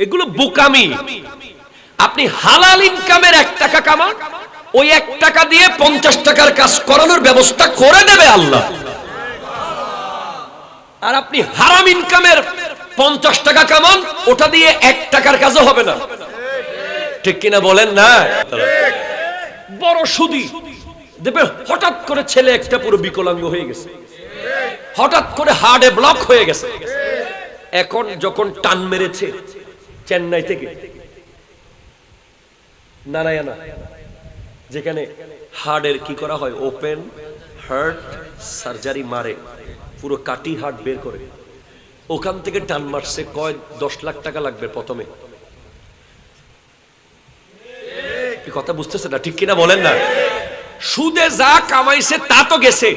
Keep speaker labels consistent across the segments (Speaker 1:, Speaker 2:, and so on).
Speaker 1: এগুলো বোকামি। আপনি হালাল ইনকামের এক টাকা কামান, ওই এক টাকা দিয়ে পঞ্চাশ টাকার কাজ করানোর ব্যবস্থা করে দেবে আল্লাহ। আর আপনি হারাম ইনকামের পঞ্চাশ টাকা কামান, ওটা দিয়ে এক টাকার কাজও হবে না। ঠিক কিনা বলেন না? বড় সুদি। দেখবে হঠাৎ করে ছেলে একটা পুরো বিকলাঙ্গ হয়ে গেছে। হঠাৎ করে হার্টে ব্লক হয়ে গেছে। এখন যখন টান মেরেছে চেন্নাই থেকে। নারায়ণা, যেখানে হার্টের কি করা হয়? ওপেন হার্ট সার্জারি মারে। পুরো কাটি হার্ট বের করে। ওখান থেকে টান মারছে কয়? দশ লাখ টাকা লাগবে প্রথমে। কথা বুঝতেছে না, ঠিক কিনা বলেন না? সুদে যা কামাইছে তা তো গেছে।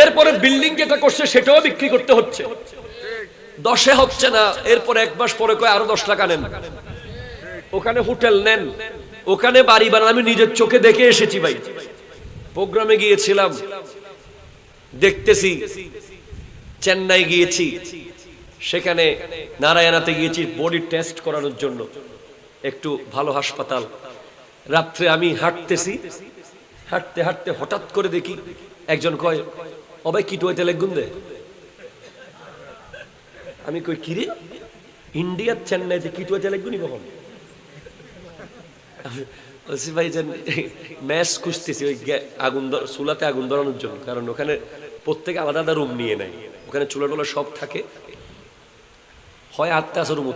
Speaker 1: এরপরে বিল্ডিং যেটা করছে, সেটাও বিক্রি করতে হচ্ছে। দশে হচ্ছে না, এরপর এক মাস পরে কয় আরও দশ টাকা নেন। ওখানে হোটেল নেন, ওখানে বাড়ি বানান, আমি নিজের চোখে দেখে এসেছি ভাই। প্রোগ্রামে গিয়েছিলাম, দেখতেছি, চেন্নাই গিয়েছি, সেখানে নারায়ণাতে গিয়েছি, বডি টেস্ট করানোর জন্য, একটু ভালো হাসপাতাল। রাত্রে আমি হাঁটতেছি, হাঁটতে হাঁটতে হঠাৎ করে দেখি, একজন কয় অবাই কি টুয়াইতে লেগুন দে আমি কই, কিরে? ইন্ডিয়ার চেন্নাইতে কি টুয়াইতে লেগুনি কখন? বলছি, ভাই যে ম্যাচ খুঁজতেছি ওই আগুন চুলাতে আগুন ধরানোর জন্য, কারণ ওখানে প্রত্যেকে আলাদা আলাদা রুম নিয়ে নেয়। ওখানে চুলা টুলা সব থাকে। হয় আটটা আছে রুম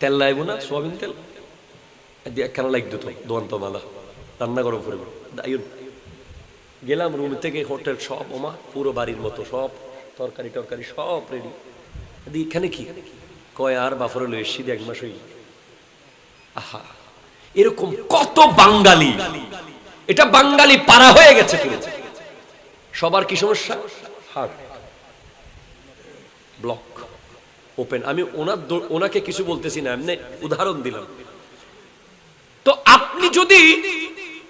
Speaker 1: তেল লাইব না, সোয়াবিন তেল? দিয়ে একখানা লাইক দিত মালা। রান্না গরম করে দায়ুন গেলাম রুম থেকে হোটেল সব ওমা, পুরো বাড়ির মতো সব, তরকারি টরকারি সব রেডি এখানে কি? কয় আর বাফরে লই এসছি এক মাস হই আহা, এরকম কত বাঙালি। এটা বাঙালি পারা হয়ে গেছে সবার কি সমস্যা? হার্ট। ব্লক। ওপেন। আমি ওনার ওনাকে কিছু বলতেছি না, এমনি উদাহরণ দিলাম। তো আপনি যদি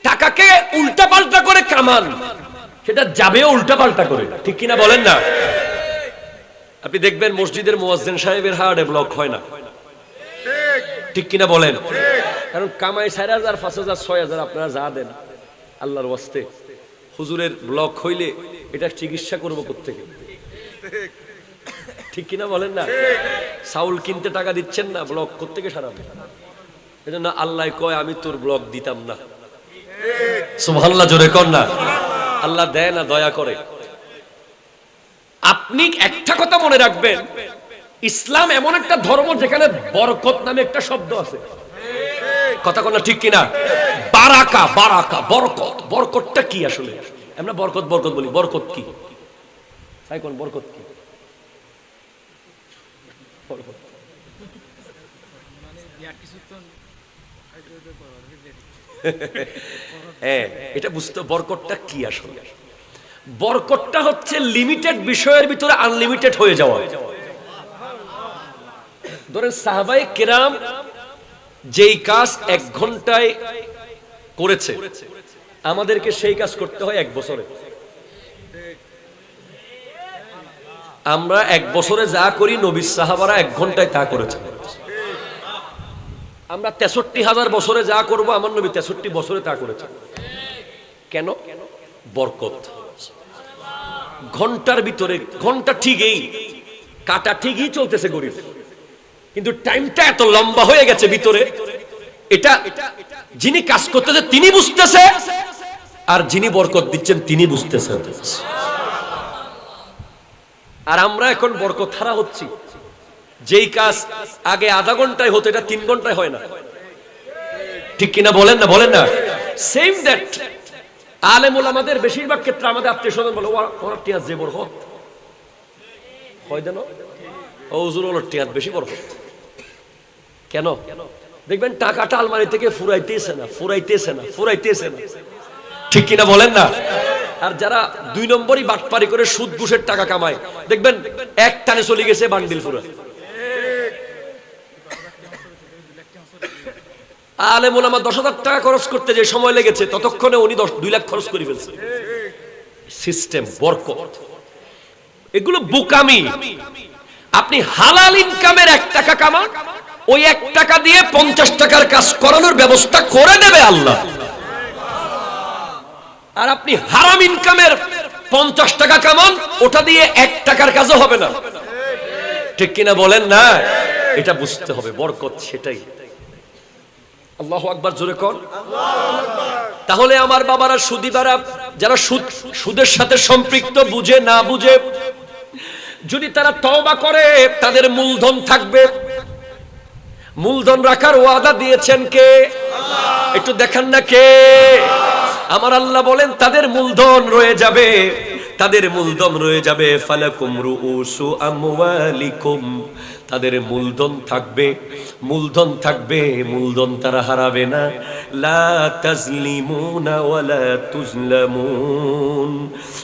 Speaker 1: টাকাকে উল্টা পাল্টা করে কামান, সেটা যাবেও উল্টা পাল্টা করে। ঠিক কিনা বলেন না? আপনি দেখবেন মসজিদের মোয়াজ্জেন সাহেবের হার্টে ব্লক হয় না। ঠিক কিনা বলেন? কারণ কামাই চার হাজার, পাঁচ হাজার, ছয় হাজার আপনারা যা দেন আল্লাহর ওয়াস্তে, হুজুরের ব্লক হইলে এটা চিকিৎসা করব কোথেকে ঠিক কিনা বলেন না? চাউল কিনতে টাকা দিচ্ছেন না ব্লক কোথেকে সারাবে এজন্য আল্লাহ কয়, আমি তোর ব্লক দিতাম না। সুবহানাল্লাহ, জোরে কর না। আল্লাহ দেয় না, দয়া করে। আপনি একটা কথা মনে রাখবেন, ইসলাম এমন একটা ধর্ম যেখানে বরকত নামে একটা শব্দ আছে। কথা কোন ঠিক কিনা? বারাকা বারাকা, বরকত। বরকতটা কি আসলে? আমরা বরকত বরকত বলি। বরকত কি? কোন বরকত কি? হ্যাঁ এটা বুঝতে বরকতটা কি আসলে? বরকতটা হচ্ছে লিমিটেড বিষয়ের ভিতরে আনলিমিটেড হয়ে যাওয়া। ধরেন সাহাবাই কেরাম যেই কাজ এক ঘন্টায় করেছে, আমাদেরকে সেই কাজ করতে হয় এক বছরে। আমরা এক বছরে যা করি নবী সাহাবারা এক ঘন্টায় তা করেছে। আমরা তেষট্টি হাজার বছরে যা করব, আমার নবী তেষট্টি বছরে তা করেছে। কেন? বরকত। ঘণ্টার ভিতরে, ঘণ্টা ঠিকই, কাটা ঠিকই চলতেছে গরিব। কিন্তু টাইমটা এত লম্বা হয়ে গেছে ভিতরে, এটা যিনি কাজ করতেছে তিনি বুঝতেছে, আর যিনি বরকত দিচ্ছেন তিনি বুঝতেছেন আর আমরা এখন বরকত হারা হচ্ছি। যেই কাজ আগে আধা ঘন্টায় হতো, এটা তিন ঘন্টায় হয় না। ঠিক কিনা বলেন না? বলেন না? সেম দ্যাট আলেমুল আমাদের বেশিরভাগ ক্ষেত্রে আমাদের আত্মীয় স্বজন বলে, "ওয়া- ওনার টিয়াজ যে দেখবেন টাকাটা আলমারি থেকে ফুরাইতেছে না ফুরাইতেছে না, ফুরাইতেছে ঠিক কিনা বলেন না? আর যারা দুই নম্বরই বাটপারি করে সুদ ঘুষের টাকা কামায়, দেখবেন এক টানে চলে গেছে বান্ডিল ফুরা আলেমুল আমার দশ হাজার টাকা খরচ করতে যে সময় লেগেছে, ততক্ষণে উনি দশ দুই লাখ খরচ করে ফেলছে। সিস্টেম বরকত। এগুলো বোকামি। আপনি হালাল ইনকামের এক টাকা কামান, ওই এক টাকা দিয়ে পঞ্চাশ টাকার কাজ করানোর ব্যবস্থা করে দেবে আল্লাহ। আর আপনি হারাম ইনকামের পঞ্চাশ টাকা কামান, ওটা দিয়ে এক টাকার কাজও হবে না। ঠিক কিনা বলেন না? এটা বুঝতে হবে, বরকত সেটাই। আল্লাহ আকবার, জোরে কর তাহলে আমার বাবারা সুদিবারা যারা সুদ, সুদের সাথে সম্পৃক্ত, বুঝে না বুঝে, যদি তারা তওবা করে, তাদের মূলধন থাকবে। মূলধন রাখার ওয়াদা দিয়েছেন কে? একটু দেখান না কে? আমার আল্লাহ বলেন, তাদের মূলধন রয়ে যাবে। তাদের মূলধন রয়ে যাবে। ফালাকুম রুউসু আমওয়ালিকুম। তাদের মূলধন থাকবে মূলধন থাকবে, মূলধন তারা হারাবে না।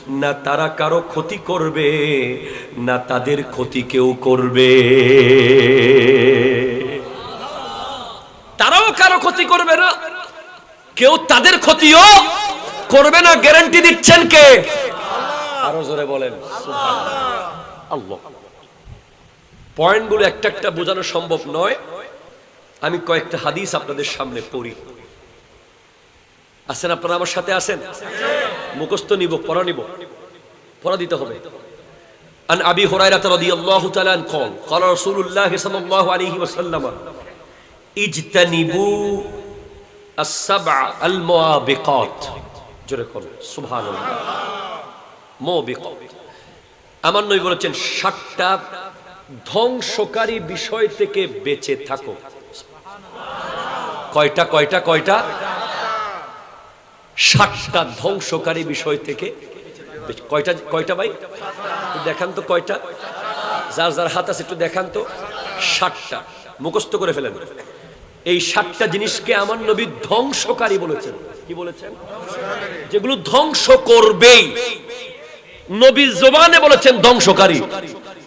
Speaker 1: না তারা কারও ক্ষতি করবে, না তাদের ক্ষতি কেউ করবে। তারাও কারও ক্ষতি করবে না। কেউ তাদের ক্ষতিও করবে না। গ্যারান্টি দিচ্ছেন কে? আরও জোরে বলেন। আল্লাহ। পয়েন্টগুলো একটা একটা বোঝানো সম্ভব নয় আমি কয়েকটা হাদিস আপনাদের সামনে পড়ি আছেন আপনারা আমার সাথে আছেন মুখস্থ নিব পড়া নিব পড়া দিতে হবে عن أبي هريرة رضي الله تعالى عنه قال قال رسول الله صلى الله عليه وسلم اجتنبوا السبع الموابقات জোরে করুন সুবহানাল্লাহ মুবিকাত আমার নবী বলেছেন সাতটা ধ্বংসকারী বিষয় থেকে বেঁচে থাকো। কয়টা কয়টা কয়টা? সাতটা ধ্বংসকারী বিষয় থেকে কয়টা কয়টা ভাই? দেখান তো কয়টা। যার যার হাত আছে একটু দেখান তো। ষাটটা মুখস্থ করে ফেলেন। এই সাতটা জিনিসকে আমার নবী ধ্বংসকারী বলেছেন। কি বলেছেন? যেগুলো ধ্বংস করবেই। নবীর জবানে বলেছেন ধ্বংসকারী।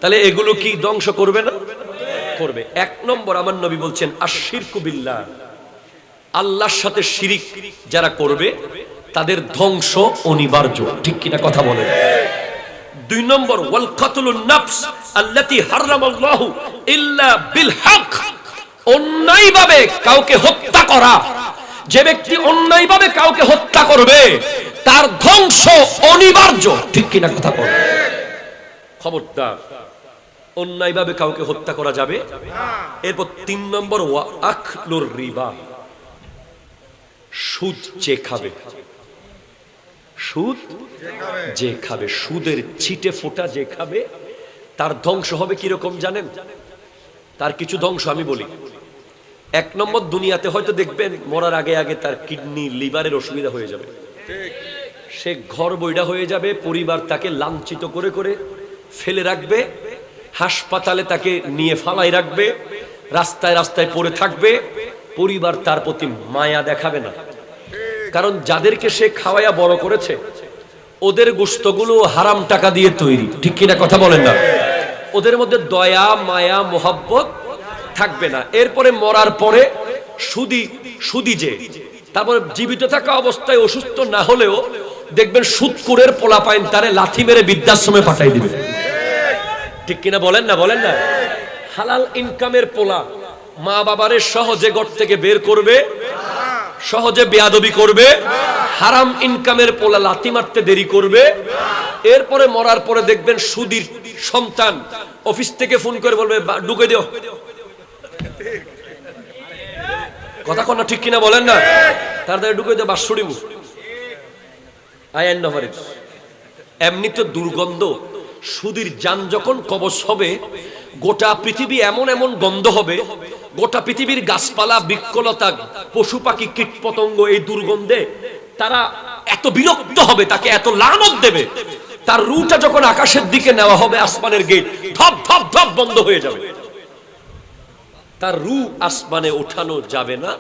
Speaker 1: তাহলে এগুলো কি ধ্বংস করবে না? করবে। এক নম্বর আমার নবী বলছেন আশিরকু বিল্লাহ। আল্লাহর সাথে শিরিক যারা করবে, তাদের ধ্বংস অনিবার্য। ঠিক কিনা কথা বলেন? দুই নম্বর বিল অন্যায়ভাবে কাউকে হত্যা করা। যে ব্যক্তি অন্যায়ভাবে কাউকে হত্যা করবে, তার ধ্বংস অনিবার্য। ঠিক কিনা কথা বলেন? খবরদার অন্যায়ভাবে কাউকে হত্যা করা যাবে। এরপর তিন নম্বর রিবা। সুদ যে খাবে। সুদ যে খাবে। সুদের ছিটে ফোটা যে খাবে, তার ধ্বংস হবে কীরকম জানেন? তার কিছু ধ্বংস আমি বলি। এক নম্বর, দুনিয়াতে হয়তো দেখবেন, মরার আগে আগে তার কিডনি, লিভারের অসুবিধা হয়ে যাবে। সে ঘর বইটা হয়ে যাবে, পরিবার তাকে লাঞ্ছিত করে করে ফেলে রাখবে হাসপাতালে তাকে নিয়ে ফালাই রাখবে, রাস্তায় রাস্তায় পড়ে থাকবে, পরিবার তার প্রতি মায়া দেখাবে না। কারণ যাদেরকে সে খাওয়াইয়া বড় করেছে, ওদের গোস্তগুলো হারাম টাকা দিয়ে তৈরি। ঠিক কিনা কথা বলেন না? ওদের মধ্যে দয়া, মায়া, মোহাব্বত থাকবে না। এরপরে মরার পরে সুদি সুদি যে, তারপরে জীবিত থাকা অবস্থায় অসুস্থ না হলেও দেখবেন সুদকুরের পোলাপাইন তারে লাথি মেরে বৃদ্ধাশ্রমে পাঠাই দিবে। ঠিক কিনা বলেন না বলেন না? হালাল ইনকামের পোলা মা বাবারে সহজে ঘর থেকে বের করবে সহজে বেয়াদবি করবে হারাম ইনকামের পোলা লাথি মারতে দেরি করবে এরপরে মরার পরে দেখবেন সুদীর সন্তান অফিস থেকে ফোন করে বলবে "বা, ঢুকে দিও। কথা কোন ঠিক কিনা বলেন না? তার দ্বারা ঢুকে দিও বাসুড়ি মুখ আয়ান নহরের এমনি তো দুর্গন্ধ সুদীর যান যখন কবচ হবে, গোটা পৃথিবী এমন এমন গন্ধ হবে, গোটা পৃথিবীর গাছপালা, বৃক্ষলতা, পশু পাখি কীট পতঙ্গ এই দুর্গন্ধে তারা এত বিরক্ত হবে, তাকে এত লানত দেবে। তার রুটা যখন আকাশের দিকে নেওয়া হবে, আসমানের গেট, ধপ ধপ ধপ বন্ধ হয়ে যাবে। তার রু আসমানে ওঠানো যাবে না,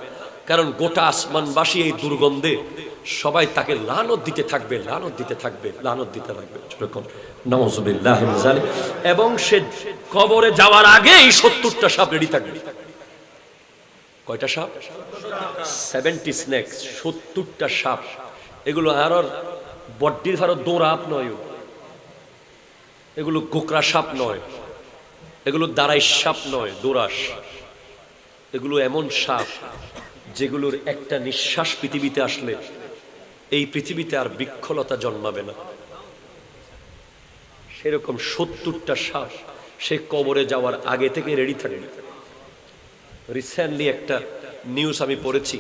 Speaker 1: কারণ গোটা আসমানবাসী এই দুর্গন্ধে সবাই তাকে লানত দিতে থাকবে, লানত দিতে থাকবে, লানত দিতে থাকবে। এবং সে কবরে যাওয়ার আগে এই সত্তরটা সাপ রেডি থাকবে। কয়টা সাপ? সেভেন্টি স্নেক্স সত্তরটা সাপ। এগুলো আর বড্ডির ভারত দৌড়াপ নয় এগুলো গোকরা সাপ নয়। এগুলো দাঁড়াই সাপ নয় দোরাস এগুলো এমন সাপ যেগুলোর একটা নিঃশ্বাস পৃথিবীতে আসলে এই পৃথিবীতে আর বৃক্ষলতা জন্মাবে না। সেরকম সত্তরটা সাপ সে কবরে যাওয়ার আগে থেকে রেডি থাকবে রিসেন্টলি একটা নিউজ আমি পড়েছি।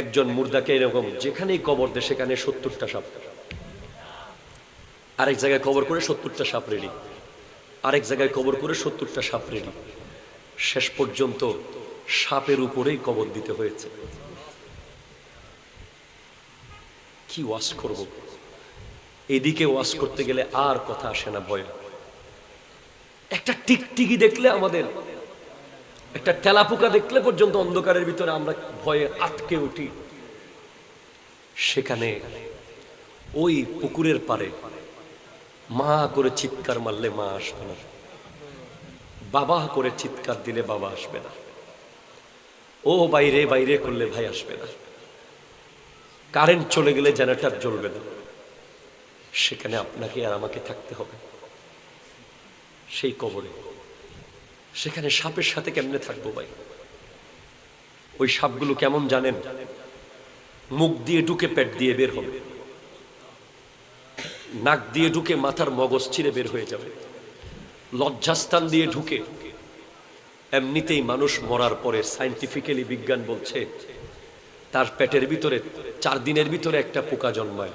Speaker 1: একজন মুর্দাকে এরকম যেখানেই কবর দেয় সেখানে সত্তরটা সাপ। আরেক জায়গায় কবর করে সত্তরটা সাপ রেডি আরেক জায়গায় কবর করে সত্তরটা সাপ রেডি শেষ পর্যন্ত সাপের উপরেই কবর দিতে হয়েছে। কি ওয়াশ করব? এদিকে ওয়াশ করতে গেলে আর কথা আসে না ভয়। একটা টিকটিকি দেখলে আমাদের, একটা তেলাপোকা দেখলে পর্যন্ত অন্ধকারের ভিতরে আমরা ভয়ে আটকে উঠি। সেখানে ওই পুকুরের পারে মা করে চিৎকার মারলে মা আসবে না। বাবা করে চিৎকার দিলে বাবা আসবে না। ও বাইরে বাইরে করলে ভাই আসবে না। কারেন্ট চলে গেলে জেনারেটর জ্বলবে না। সেখানে আপনাকে আর আমাকে থাকতে হবে। সেই কবরে। সেখানে সাপের সাথে কেমনে থাকব ভাই? ওই সাপগুলো কেমন জানেন? মুখ দিয়ে ঢুকে পেট দিয়ে বের হবে। নাক দিয়ে ঢুকে মাথার মগজ ছিঁড়ে বের হয়ে যাবে। লজ্জাস্থান দিয়ে ঢুকে। এমনিতেই মানুষ মরার পরে সাইন্টিফিক্যালি বিজ্ঞান বলছে তার পেটের ভিতরে, চার দিনের ভিতরে একটা পোকা জন্মায়।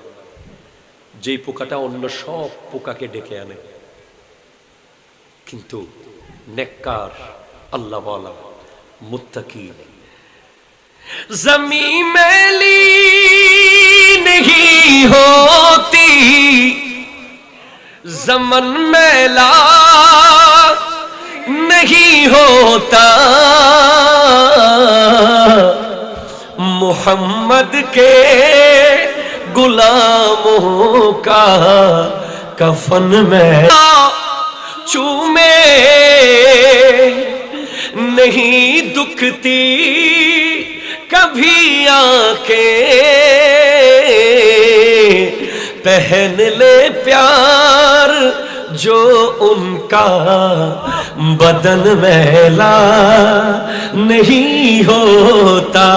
Speaker 1: যেই পোকাটা অন্য সব পোকাকে ডেকে আনে। কিন্তু নেককার মুত্তা কি জমি মেলি নেহি হতি, জমন মেলা নহী হতা। मोहम्मद के गुलामों का कफन में चूमे नहीं दुखती कभी आके पहन ले प्यार जो उनका बदन मैला नहीं होता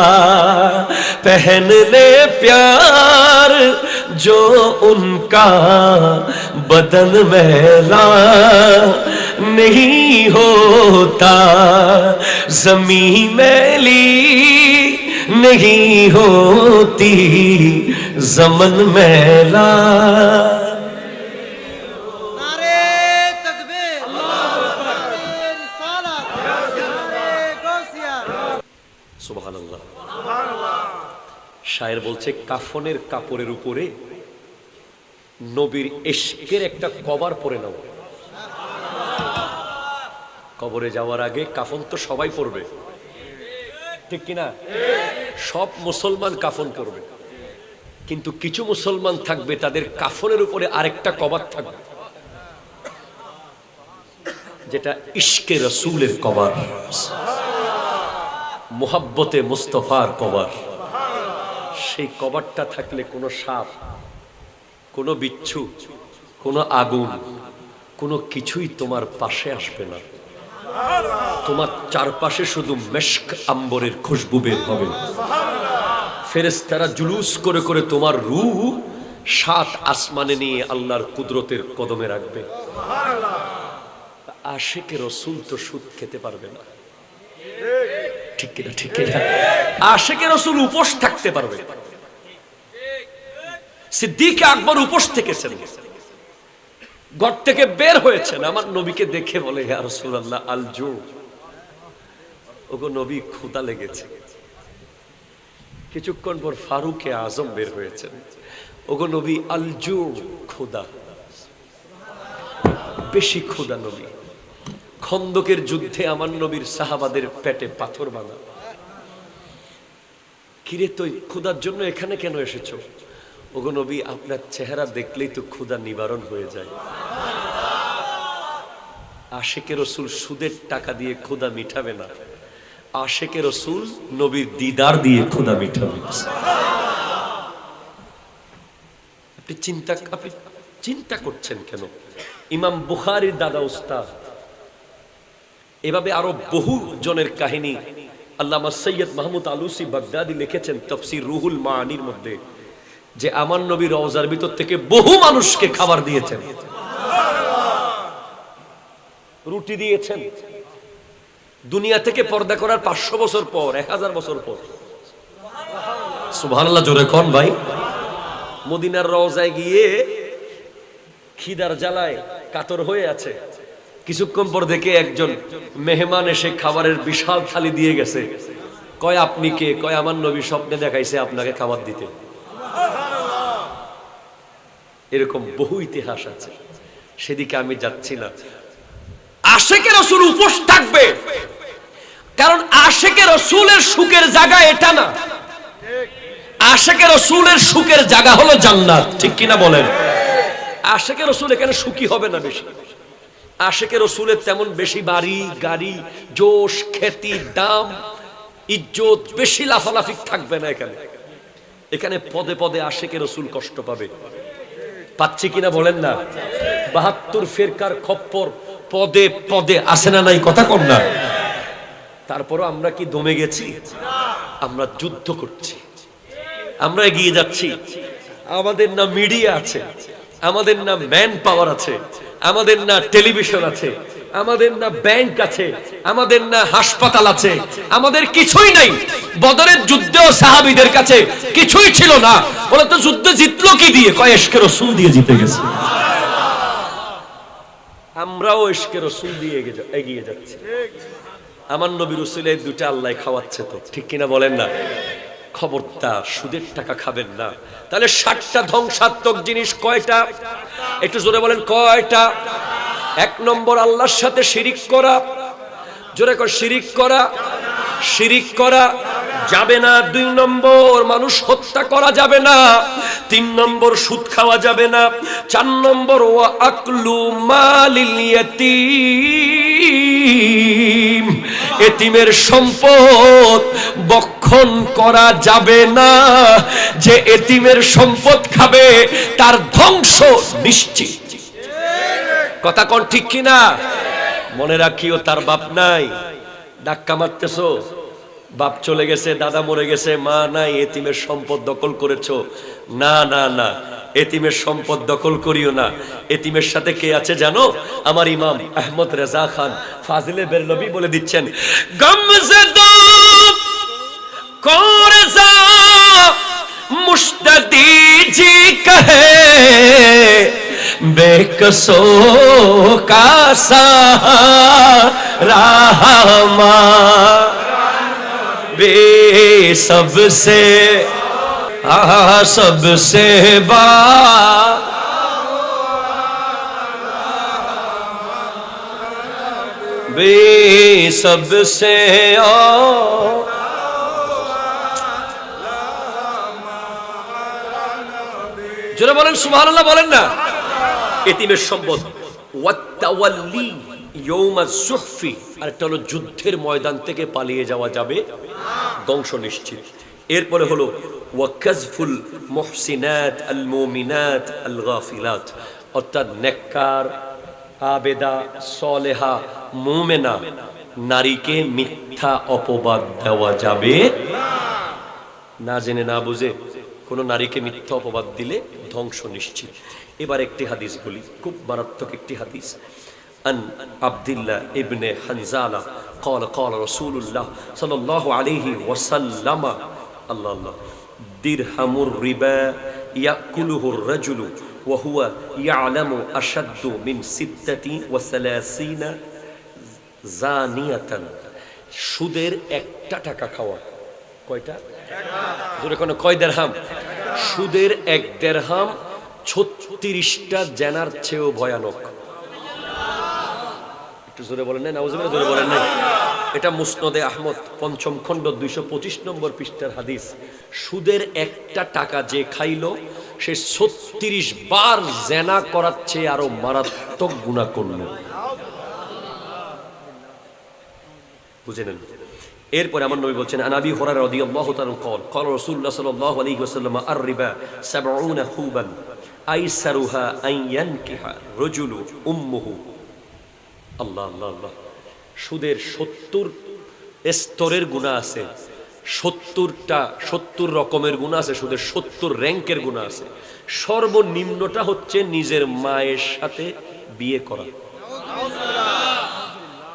Speaker 1: पहन ले प्यार जो उनका बदन मैला नहीं होता जमी मैली नहीं होती, जमन मैला। শায়ের বলছে, কাফনের কাপড়ের উপরে নবীর এশকের একটা কভার পরে নাও। কবরে যাওয়ার আগে কাফন তো সবাই পরবে। ঠিক কিনা? সব মুসলমান কাফন করবে কিন্তু কিছু মুসলমান থাকবে, তাদের কাফনের উপরে আরেকটা কভার থাকবে। যেটা ইশকে রসুলের কভার। মোহাব্বতে মুস্তফার কভার। সেই কভারটা থাকলে কোনো সাপ, কোনো বিচ্ছু, কোনো আগুন, কোনো কিছুই তোমার পাশে আসবে না। তোমার চারপাশে শুধু মেশক আম্বরের খুশবু বের হবে। ফেরেস্তারা জুলুস করে করে তোমার রূহ সাত আসমানে নিয়ে আল্লাহর কুদরতের কদমে রাখবে। আশেকে রসুল তো সুদ খেতে পারবে না। ঠিক কিনা ঠিক কিনা? আশেকে রসুল উপোস থাকতে পারবে। সিদ্দিক আকবর উপোস থেকেছেন। ঘর থেকে বের হয়েছেন। আমার নবীকে দেখে বলে হ্যাঁ রসুল আল্লাহ আল জো। ওগো নবী ক্ষুদা লেগেছে। কিছুক্ষণ পর ফারুকে আজম বের হয়েছেন। ওগো নবী, আল জো ক্ষুদা বেশি ক্ষুদা নবী। খন্দকের যুদ্ধে আমার নবীর সাহাবাদের পেটে পাথর বাঁধা। কিরে তুই ক্ষুদার জন্য এখানে কেন এসেছ? ওগো নবী, আপনার চেহারা দেখলেই তো ক্ষুদা নিবারণ হয়ে যায়। আশেকে রসুল সুদের টাকা দিয়ে ক্ষুদা মিটাবে না। আশেকে রসুল নবীর দিদার দিয়ে ক্ষুদা মিটাবে আপনি চিন্তা আপনি চিন্তা করছেন কেন? ইমাম বুখারির দাদা উস্তাদ এভাবে আরও বহু জনের কাহিনী আল্লামা সৈয়দ মাহমুদ আলুসি বাগদাদি লিখেছেন তফসির রুহুল মানির মধ্যে, যে আমার নবী রওজার ভিতর থেকে বহু মানুষকে খাবার দিয়েছেন। রুটি দিয়েছেন। দুনিয়া থেকে পর্দা করার পাঁচশো বছর পর, এক হাজার বছর পর। সুবহানাল্লাহ, জোরে কন ভাই? মদিনার রওজায় গিয়ে খিদার জ্বালায় কাতর হয়ে আছে। কিছুক্ষণ পর দেখে একজন মেহমান এসে খাবারের বিশাল থালি দিয়ে গেছে। কয়, আপনি কে? কয়, আমার নবী স্বপ্নে দেখাইছে আপনাকে খাবার দিতে। এরকম বহু ইতিহাস আছে। সেদিকে আমি যাচ্ছি না। আশেকে রসুল উপোস থাকবে। কারণ আশেকে রসুলের সুখের জায়গা এটা না। আশেকের রসুলের সুখের জায়গা হলো জান্নাত। ঠিক কিনা বলেন? আশেকের রসুল এখানে সুখী হবে না বেশি। আশেকে রসুলের তেমন বেশি বাড়ি, গাড়ি, জোশ খ্যাতি দাম, ইজ্জত বেশি লাফালাফি থাকবে না এখানে। এখানে পদে পদে আশেকে রসুল কষ্ট পাবে। পাচ্ছি কিনা বলেন না? বাহাত্তর ফেরকার খপ্পর পদে পদে আসে না নাই কথা কম না। তারপরও আমরা কি দমে গেছি? আমরা যুদ্ধ করছি। আমরা এগিয়ে যাচ্ছি। আমাদের না মিডিয়া আছে। আমাদের না ম্যান পাওয়ার আছে। আমাদের না টেলিভিশন আছে, আমাদের না ব্যাংক আছে, আমাদের না হাসপাতাল আছে, আমাদের কিছুই নাই। বদরের যুদ্ধেও সাহাবিদের কাছে কিছুই ছিল না। বলে তো যুদ্ধ জিতলো কি দিয়ে? কয়েশকে রসুল দিয়ে জিতে গেছে। আমরাও এসকে রসুল দিয়ে এগিয়ে- যাচ্ছি। আমার নবী রসুলের দুটা আল্লাহ খাওয়াচ্ছে তো, ঠিক কিনা বলেন না? খবরটা সুদের টাকা খাবেন না। তাহলে ষাটটা ধ্বংসাত্মক জিনিস কয়টা? একটু জোরে বলেন, কয়টা? এক নম্বর আল্লাহর সাথে শিরিক করা। জোরে কর, শিরিক করা। শিরিক করা যাবে না। দুই নম্বর, মানুষ হত্যা করা যাবে না। তিন নম্বর, সুদ খাওয়া যাবে না। চার নম্বর ও আকলু মালিল ইয়াতীম। এতিমের সম্পদ বক্ষণ করা যাবে না। যে এতিমের সম্পদ খাবে, তার ধ্বংস নিশ্চিত। কথা কোন ঠিক কিনা? মনে রাখিও, তার বাপ নাই। ডাক্কা মারতেছো। বাপ চলে গেছে, দাদা মরে গেছে, মা নাই, এতিমের সম্পদ দখল করেছ। না না না। এতিমের সম্পদ দখল করিও না এতিমের সাথে কে আছে জানো আমার ইমাম আহমদ রেজা খান ফাজিলে বেরলবি বলে দিচ্ছেন গমজে করে যা মুস্তাদি জি কহে बेकसो का सहारा बे सबसे आ सबसे बा बे सबसे ओ জোরে বলেন সুবহানাল্লাহ বলেন না এতিমের সম্পদ ওয়াত্তাওয়াল্লি ইয়ৌমা জুহফি আর একটা হলো যুদ্ধের ময়দান থেকে পালিয়ে যাওয়া যাবে ধ্বংস নিশ্চিত এরপরে হলো ওয়াকাজফুল মুহসিনাত আল মুমিনাত আল গাফিলাত অর্থাৎ নেককার আবেদা সলেহা মুমেনা নারীকে মিথ্যা অপবাদ দেওয়া যাবে না জেনে না বুঝে কোনো নারীকে মিথ্যা অপবাদ দিলে ধ্বংস নিশ্চিত এবার একটি হাদিস বলি খুব মারাত্মক একটি হাদিস আন আব্দুল্লাহ ইবনে হানজালা قال قال رسول الله صلى الله عليه وسلم আল্লাহ আল্লাহ দিরহামুর রিবা ইয়াকুলুহুর রাজুলু ওয়াহুয়া ইয়ালামু আশাদ্দু মিন সিদ্দাতি ওয়া সালাসিনা জানিয়াতান। সুদের একটা টাকা খাওয়া। কয়টা? কোন, কয় দেড়হাম সুদের এক দেড়হাম ছত্রিশটা জেনার চেয়েও ভয়ানক। একটু জোরে বলেন না জোরে বলেন না এটা মুসনদে আহমদ, পঞ্চম খণ্ড, দুইশো পঁচিশ নম্বর পৃষ্ঠার হাদিস। সুদের একটা টাকা যে খাইল, সে ছত্রিশ বার জেনা করার চেয়ে আরও মারাত্মক গুণা করল। বুঝে নেন? এরপরে আমার নবী বলছেন আনাবি হুরায়রা রাদিয়াল্লাহু তাআলা কল কল রাসূলুল্লাহ সাল্লাল্লাহু আলাইহি আর রিবা উম্মুহু। আল্লাহ আল্লাহ আল্লাহ। সুদের সত্তর স্তরের গুণা আছে। সত্তরটা, সত্তর রকমের গুণা আছে, সুদের সত্তর র্যাঙ্কের গুণা আছে। সর্বনিম্নটা হচ্ছে নিজের মায়ের সাথে বিয়ে করা।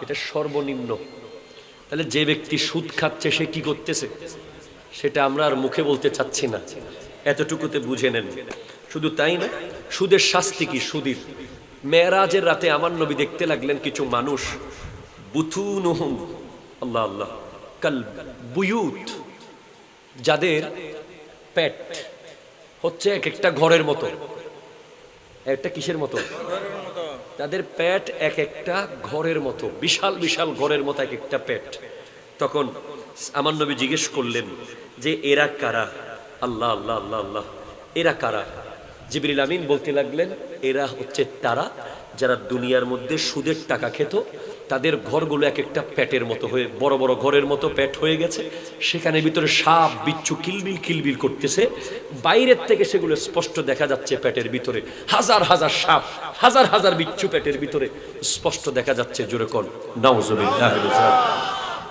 Speaker 1: এটা সর্বনিম্ন। তাহলে যে ব্যক্তি সুদ খাচ্ছে, সে কি করতেছে? সেটা আমরা আর মুখে বলতে চাচ্ছি না। এতটুকুতে বুঝে নেন। শুধু তাই না, সুদের শাস্তি কি সুদীর? মেয়েরাজের রাতে আমার নবী দেখতে লাগলেন কিছু মানুষ। আল্লাহ আল্লাহ, কাল বুয়ুত, যাদের পেট হচ্ছে এক একটা ঘরের মতো। একটা কিসের মতো? তাদের পেট এক একটা ঘরের মতো, বিশাল বিশাল ঘরের মতো এক একটা পেট। তখন আমার নবী জিজ্ঞেস করলেন যে, এরা কারা? আল্লাহ আল্লাহ আল্লাহ আল্লাহ, এরা কারা? জিবরিল আমিন বলতে লাগলেন, এরা হচ্ছে তারা যারা দুনিয়ার মধ্যে সুদের টাকা খেত, তাদের ঘরগুলো এক একটা প্যাটের মতো হয়ে, বড় বড় ঘরের মতো প্যাট হয়ে গেছে। সেখানে ভিতরে সাপ, বিচ্ছু, কিলবিল কিলবিল করতেছে। বাইরের থেকে সেগুলো স্পষ্ট দেখা যাচ্ছে প্যাটের ভিতরে। হাজার হাজার সাপ, হাজার হাজার বিচ্ছু প্যাটের ভিতরে স্পষ্ট দেখা যাচ্ছে জোরে নাউজুবিল্লাহ।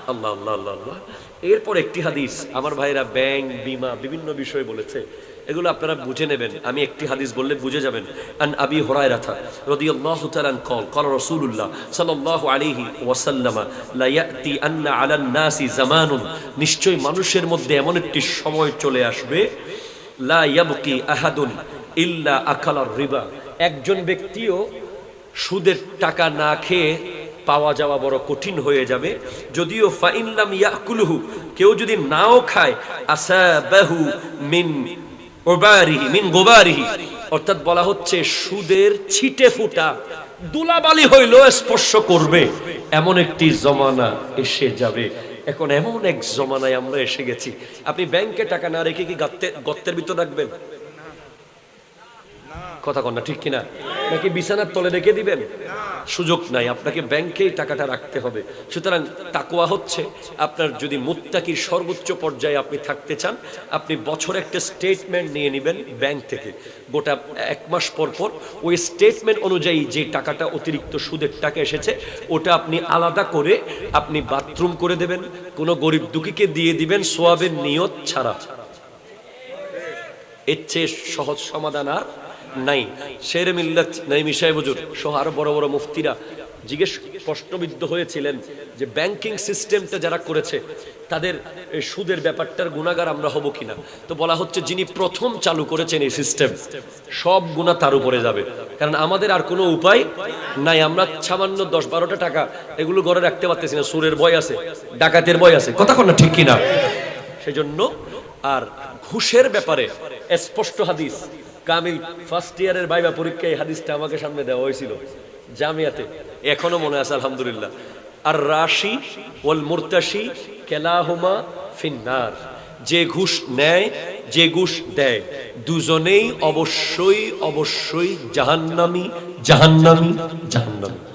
Speaker 1: আল্লাহ আল্লাহ আল্লাহ আল্লাহ। এরপর একটি হাদিস, আমার ভাইরা ব্যাংক, বিমা, বিভিন্ন বিষয় বলেছে। এগুলো আপনারা বুঝে নেবেন আমি একটি হাদিস বললে বুঝে যাবেন আন আবি হুরায়রাথা রাদিয়াল্লাহু তাআলা কল قال রাসূলুল্লাহ সাল্লাল্লাহু আলাইহি ওয়াসাল্লাম লা ইয়াতি আন্না আলান নাসি জামানুন নিশ্চয় মানুষের মধ্যে এমন একটি সময় চলে আসবে লা ইয়াবকি আহাদুন ইল্লা আকালার রিবা একজন ব্যক্তিও সুদের টাকা না খেয়ে পাওয়া যাওয়া বড় কঠিন হয়ে যাবে যদিও ফাইনলাম ইয়াকুলহু কেউ যদি নাও খায় আসাবাহু মিন ওবারিহি, মিন গোবারিহি। অর্থাৎ বলা হচ্ছে সুদের ছিটে ফুটা, দুলাবালি হইলেও স্পর্শ করবে। এমন একটি জমানা এসে যাবে। এখন এমন এক জমানায় আমরা এসে গেছি। আপনি ব্যাংকে টাকা না রেখে কি গর্তে গর্তের ভিতর রাখবেন? কথা কন না, ঠিক কিনা? নাকি বিছানার তলে রেখে দিবেন? সুযোগ নাই, আপনাকে ব্যাংকেই টাকাটা রাখতে হবে। সুতরাং তাকুয়া হচ্ছে, আপনার যদি মুত্তাকির সর্বোচ্চ পর্যায়ে আপনি থাকতে চান, আপনি বছরে একটা স্টেটমেন্ট নিয়ে নেবেন ব্যাংক থেকে। গোটা এক মাস পর পর ওই স্টেটমেন্ট অনুযায়ী যে টাকাটা অতিরিক্ত সুদের টাকা এসেছে, ওটা আপনি আলাদা করে আপনি বাথরুম করে দেবেন। কোনো গরিব দুঃখীকে দিয়ে দিবেন সোয়াবের নিয়ত ছাড়া। এর চেয়ে সহজ সমাধান আর নাই। শের মিল্লাত নাইমি সাহেব হুজুর, সহ আরও বড় বড় মুফতিরা জিজ্ঞেস প্রশ্নবিদ্ধ হয়েছিলেন যে ব্যাংকিং সিস্টেমটা যারা করেছে, তাদের সুদের ব্যাপারটার গুণাগার আমরা হব কিনা? তো বলা হচ্ছে যিনি প্রথম চালু করেছেন এই সিস্টেম, সব গুণা তার উপরে যাবে। কারণ আমাদের আর কোনো উপায় নাই, আমরা সামান্য দশ বারোটা টাকা এগুলো ঘরে রাখতে পারতেছি না, সুরের বয় আছে, ডাকাতের বয় আছে, কথা কোন ঠিক কিনা? সেজন্য আর ঘুষের ব্যাপারে স্পষ্ট হাদিস কামিল ফার্স্ট ইয়ারের বাইবা পরীক্ষায় হাদিসটা আমাকে সামনে দেওয়া হয়েছিল জামিয়াতে। এখনও মনে আছে, আলহামদুলিল্লাহ। আর রাশি ওয়াল মুরতাশি কেলাহুমা ফিন্নার। যে ঘুষ নেয়, যে ঘুষ দেয়। দুজনেই অবশ্যই অবশ্যই জাহান্নামি জাহান্নামি জাহান্নামি।